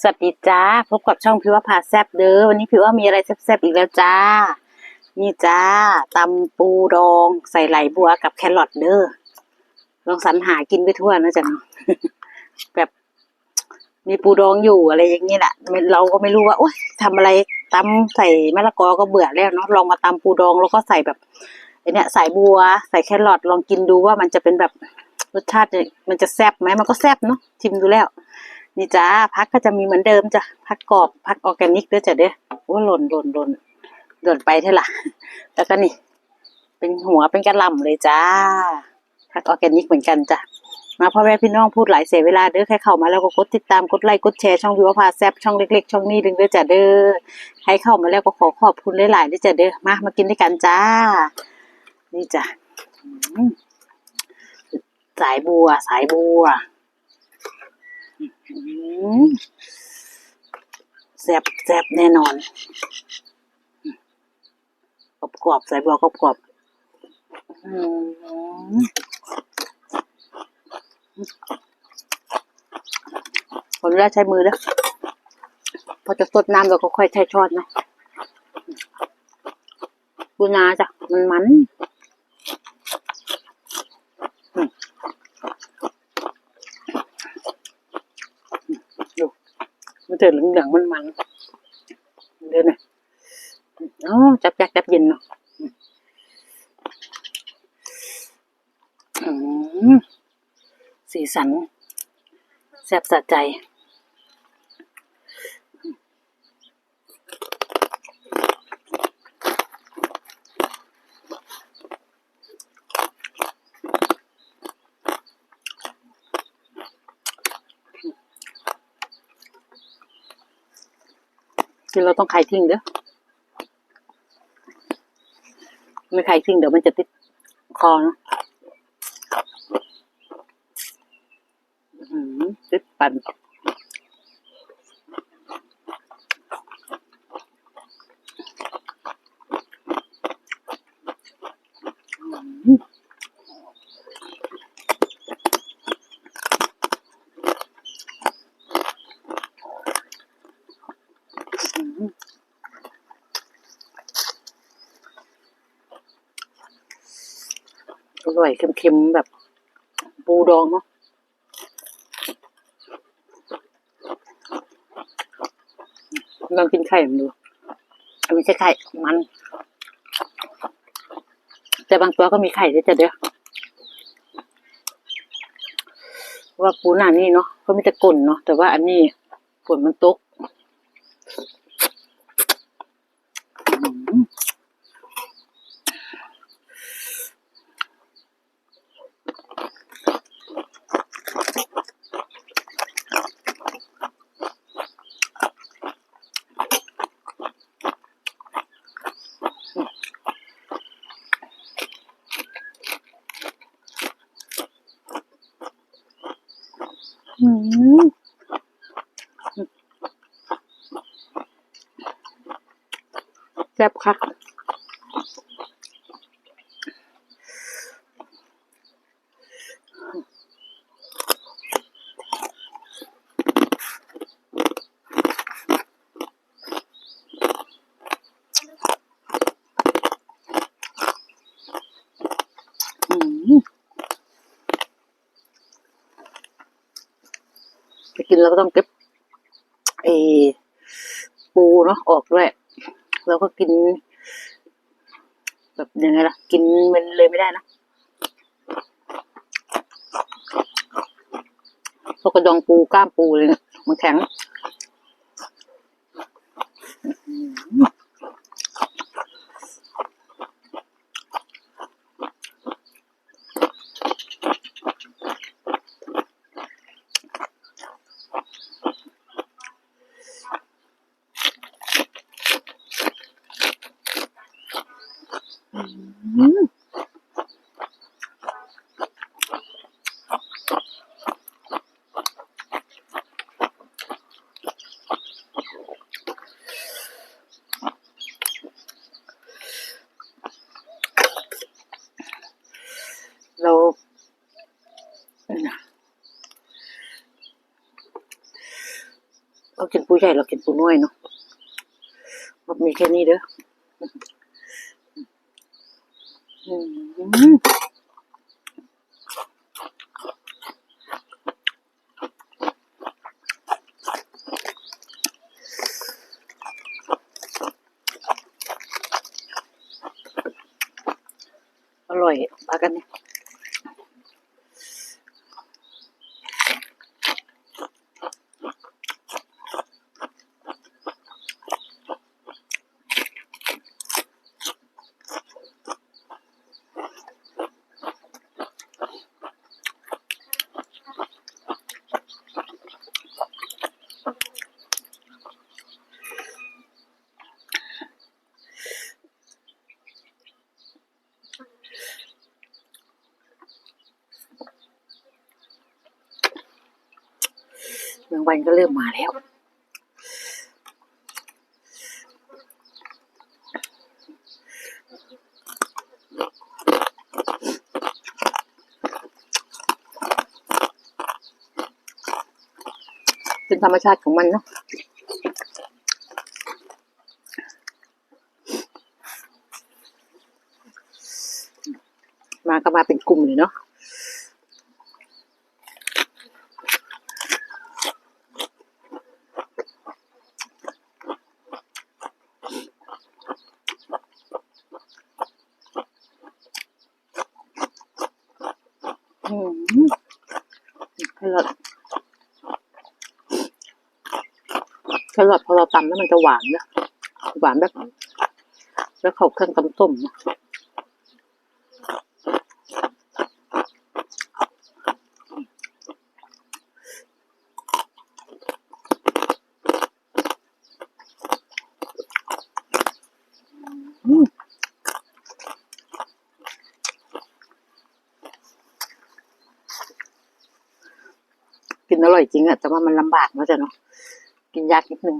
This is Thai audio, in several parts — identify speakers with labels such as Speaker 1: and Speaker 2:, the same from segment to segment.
Speaker 1: สวัสดีจ้าพบกับช่องพิวาพาแซบเด้อวันนี้พิวว่ามีอะไรแซบๆอีกแล้วจ้า นี่จ้าตำปูดองใส่ไหลบัวกับแครอทเด้อลองสรรหากินไปทั่วนะจ๊ะเนาะแบบมีปูดองอยู่อะไรอย่างนี้แหละเราก็ไม่รู้ว่าโอ๊ยทำอะไรตำใส่มะละกอก็เบื่อแล้วเนาะลองมาตำปูดองแล้วก็ใส่แบบไอเนี้ยใส่บัว ใส่แครอทลองกินดูว่ามันจะเป็นแบบรสชาติมันจะแซบไหมมันก็แซบเนาะชิมดูแล้ว นี่จ้าพักก็จะมีเหมือนเดิมจ้ะพักกรอบพักออร์แกนิกด้วยจ้ะเด้อโอ้หล่นหล่นหล่นหล่นไปเท่าล่ะแล้วก็นี่ เป็นหัวเป็นกระลำเลยจ้าพักออร์แกนิกเหมือนกันจ้ะมาพ่อแม่พี่น้องพูดหลายเสียเวลาเด้อใครเข้ามาแล้วก็กดติดตามกดไลค์กดแชร์ช่องวิวพาแซบช่องเล็กๆ ช่องนี้ดึงเด้อจ้ะเด้อใครเข้ามาแล้วก็ขอขอบคุณหลายๆด้วยจ้ะเด้อมามากินด้วยกันจ้า นี่จ้ะสายบัวสายบัว แซ่บแซ่บแน่นอนกรอบกรอบใส่บัวกรอบกรอบๆอืมขออนุญาตใช้มือแล้วพอจะสดน้ำเราก็ค่อยใช้ช้อนนะบูนาจ้ะมันมันอืมดู มันจะเหลืองๆมันมันๆเดี๋ยวนะอ๋อจับยักจับเย็นเนาะสีสันแซ่บสะใจ นเราต้องไข่ทิ้งเด้อไม่ไข่ทิ้งเดี๋ยวมันจะติดคอนะอื้อหือติดปัน อร่อยเค็มๆ แบบ ปูดองเนาะลองกินไข่มันดูอันไม่ใช่ไข่มัน แต่บางตัวก็มีไข่ด้วยจ้ะเด้อว่าปูหน้านี่เนาะก็มีแต่กลนเนาะแต่ว่าอันนี้ฝนมันตก แซ่บคักอืมจะกินเราก็ต้องเก็บเออปูเนาะออกด้วย แล้วก็กิน แบบยังไงล่ะ กินมันเลยไม่ได้นะพวกกระดองปูกล้ามปูเลยเนี่ยมันแข็งอืม เรากินปูใหญ่เรากินปูน้อยเนาะแบบมีแค่นี้เด้อออร่อยปลากันเนี่ย วันก็เริ่มมาแล้วเป็นธรรมชาติของมันเนาะมาก็มาเป็นกลุ่มเลยเนาะ อืม แครอทแครอทพอเราตำแล้วมันจะหวานนะหวานแบบ แล้วเขาเครื่องตำส้มนะ นอร่อยจริงอะแต่ว่ามันลำบากเนอะจ๊ะเนาะกินยากนิดนึง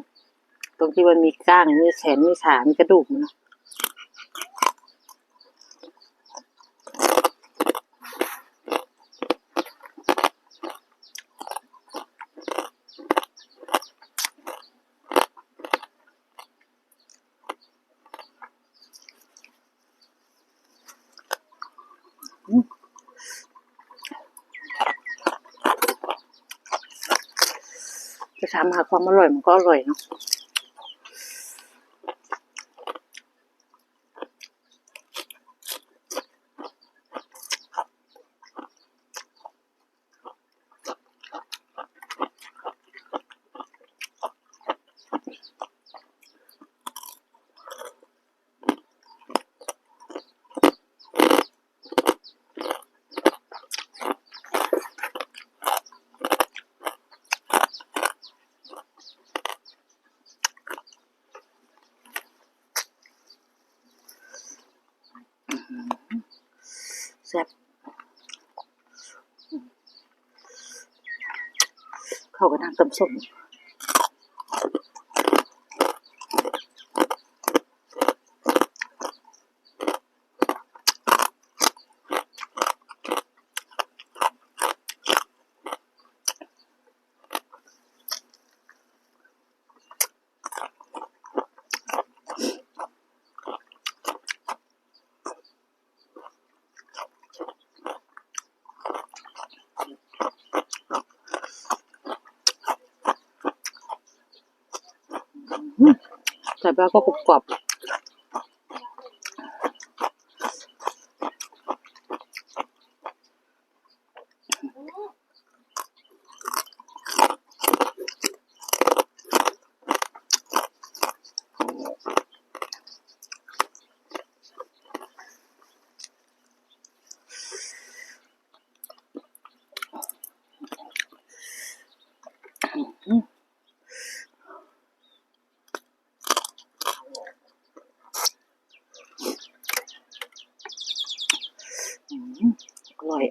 Speaker 1: ตรงที่มันมีก้างมีแขนมีขา มีกระดูกเนาะ ไปถามหาความอร่อยมันก็อร่อยเนาะ ซ่บเข้ากับน้ำตำส้ม แต่ปลาก็กรุบกรอบ อย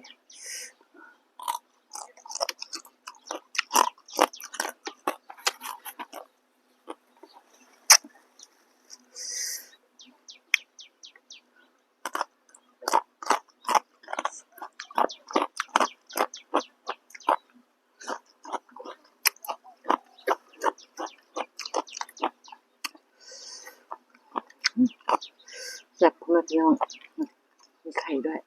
Speaker 1: แซ่บมากพี่น้องมีไข่ด้วย